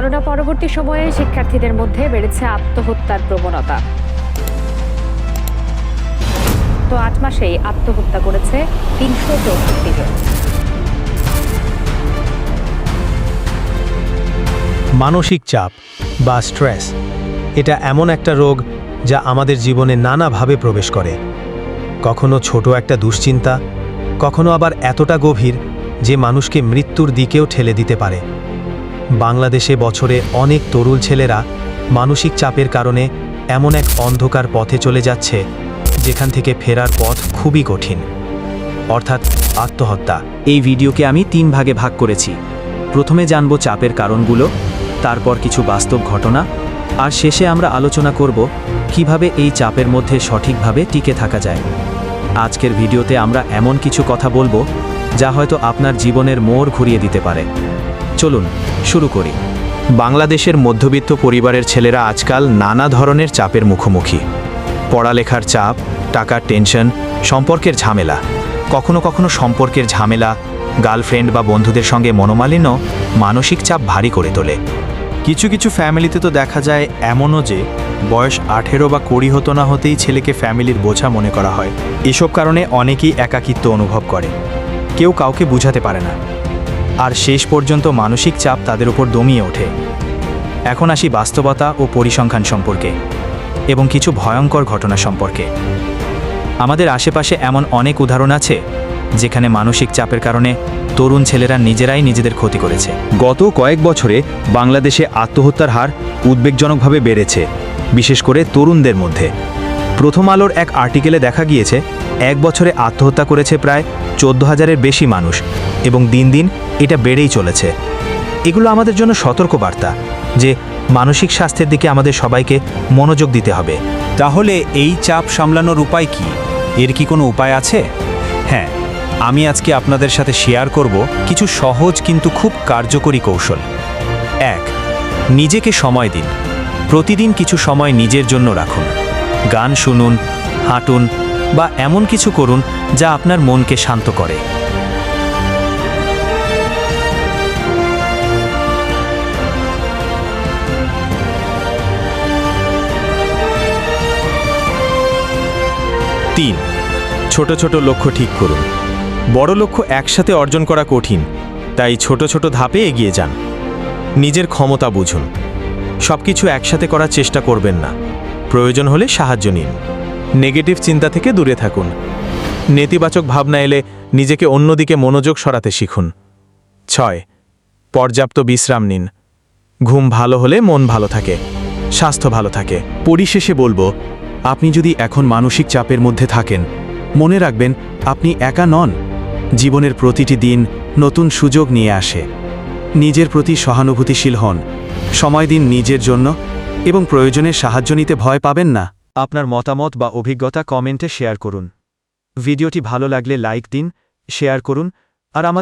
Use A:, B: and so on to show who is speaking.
A: Corona পরবর্তী সময়ে শিক্ষার্থীদের মধ্যে বেড়েছে আত্মহত্যার প্রবণতা। তো আট মাসেই আত্মহত্যা করেছে তিনশো চৌষট্টি জন।
B: মানসিক চাপ বা স্ট্রেস, এটা এমন একটা রোগ যা আমাদের জীবনে নানাভাবে প্রবেশ করে। কখনো ছোট একটা দুশ্চিন্তা, কখনো আবার এতটা গভীর যে মানুষকে মৃত্যুর দিকেও ঠেলে দিতে পারে। বাংলাদেশে বছরে অনেক তরুণ ছেলেরা মানসিক চাপের কারণে এমন এক অন্ধকার পথে চলে যাচ্ছে, যেখান থেকে ফেরার পথ খুবই কঠিন। অর্থাৎ আত্মহত্যা।
C: এই ভিডিওকে আমি তিন ভাগে ভাগ করেছি। প্রথমে জানব চাপের কারণগুলো, তারপর কিছু বাস্তব ঘটনা, আর শেষে আমরা আলোচনা করব কীভাবে এই চাপের মধ্যে সঠিকভাবে টিকে থাকা যায়। আজকের ভিডিওতে আমরা এমন কিছু কথা বলব, যা হয়তো আপনার জীবনের মোড় ঘুরিয়ে দিতে পারে। চলুন। শুরু করি।
D: বাংলাদেশের মধ্যবিত্ত পরিবারের ছেলেরা আজকাল নানা ধরনের চাপের মুখোমুখি। পড়ালেখার চাপ, টাকার টেনশন, সম্পর্কের ঝামেলা। কখনো কখনো সম্পর্কের ঝামেলা, গার্লফ্রেন্ড বা বন্ধুদের সঙ্গে মনোমালিন্য মানসিক চাপ ভারী করে তোলে।
E: কিছু কিছু ফ্যামিলিতে তো দেখা যায় এমনও যে, বয়স আঠেরো বা কুড়ি হতো না হতেই ছেলেকে ফ্যামিলির বোঝা মনে করা হয়। এসব কারণে অনেকেই একাকিত্ব অনুভব করে। কেউ কাউকে বুঝাতে পারে না। আর শেষ পর্যন্ত মানসিক চাপ তাদের উপর দমিয়ে ওঠে। এখন আসি বাস্তবতা ও পরিসংখ্যান সম্পর্কে এবং কিছু ভয়ঙ্কর ঘটনা সম্পর্কে। আমাদের আশেপাশে এমন অনেক উদাহরণ আছে, যেখানে মানসিক চাপের কারণে তরুণ ছেলেরা নিজেরাই নিজেদের ক্ষতি করেছে।
D: গত কয়েক বছরে বাংলাদেশে আত্মহত্যার হার উদ্বেগজনকভাবে বেড়েছে, বিশেষ করে তরুণদের মধ্যে। প্রথম আলোর এক আর্টিকেলে দেখা গিয়েছে, এক বছরে আত্মহত্যা করেছে প্রায় চোদ্দ হাজারের বেশি মানুষ। এবং দিন দিন এটা বেড়েই চলেছে। এগুলো আমাদের জন্য সতর্কবার্তা যে মানসিক স্বাস্থ্যের দিকে আমাদের সবাইকে মনোযোগ দিতে হবে।
E: তাহলে এই চাপ সামলানোর উপায় কি? এর কি কোনো উপায় আছে? হ্যাঁ আমি আজকে আপনাদের সাথে শেয়ার করব কিছু সহজ কিন্তু খুব কার্যকরী কৌশল। এক, নিজেকে সময় দিন। প্রতিদিন কিছু সময় নিজের জন্য রাখুন। গান শুনুন, হাঁটুন বা এমন কিছু করুন যা আপনার মনকে শান্ত করে। তিন। ছোট ছোট লক্ষ্য ঠিক করুন। বড় লক্ষ্য একসাথে অর্জন করা কঠিন, তাই ছোট ছোট ধাপে এগিয়ে যান। নিজের ক্ষমতা বুঝুন। সব কিছু একসাথে করার চেষ্টা করবেন না। প্রয়োজন হলে সাহায্য নিন। নেগেটিভ চিন্তা থেকে দূরে থাকুন। নেতিবাচক ভাবনা এলে নিজেকে অন্যদিকে মনোযোগ সরাতে শিখুন। ছয়। পর্যাপ্ত বিশ্রাম নিন। ঘুম ভালো হলে মন ভালো থাকে, স্বাস্থ্য ভালো থাকে। পরিশেষে বলব আপনি যদি এখন মানসিক চাপের মধ্যে থাকেন, মনে রাখবেন আপনি একা নন। জীবনের প্রতিটি দিন নতুন সুযোগ নিয়ে আসে। নিজের প্রতি সহানুভূতিশীল হন। সময় দিন নিজের জন্য এবং প্রয়োজনে সাহায্য নিতে ভয় পাবেন না। আপনার মতামত বা অভিজ্ঞতা কমেন্টে শেয়ার করুন। ভিডিওটি ভালো লাগলে লাইক দিন, শেয়ার করুন, আর আমাদের